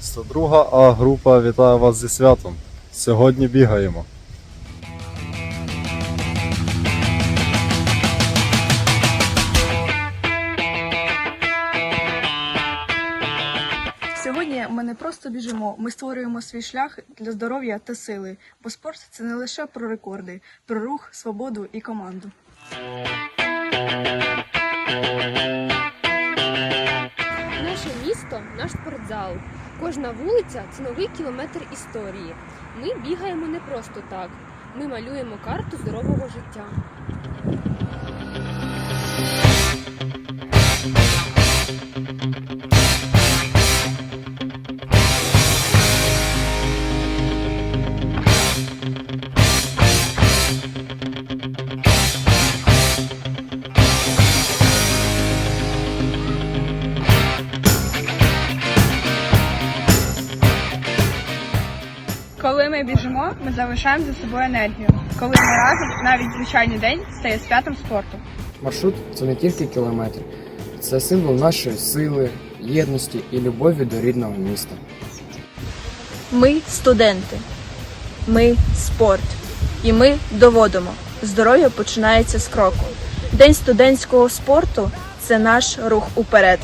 102 А група вітає вас зі святом. Сьогодні бігаємо. Сьогодні ми не просто біжимо, ми створюємо свій шлях для здоров'я та сили. Бо спорт це не лише про рекорди, про рух, свободу і команду. Наше місто наш спортзал. Кожна вулиця це новий кілометр історії. Ми бігаємо не просто так. Ми малюємо карту здорового життя. Коли ми біжимо, ми залишаємо за собою енергію. Коли ми разом, навіть звичайний день стає святом спорту. Маршрут це не тільки кілометр, це символ нашої сили, єдності і любові до рідного міста. Ми студенти, ми спорт. І ми доводимо. Здоров'я починається з кроку. День студентського спорту це наш рух уперед.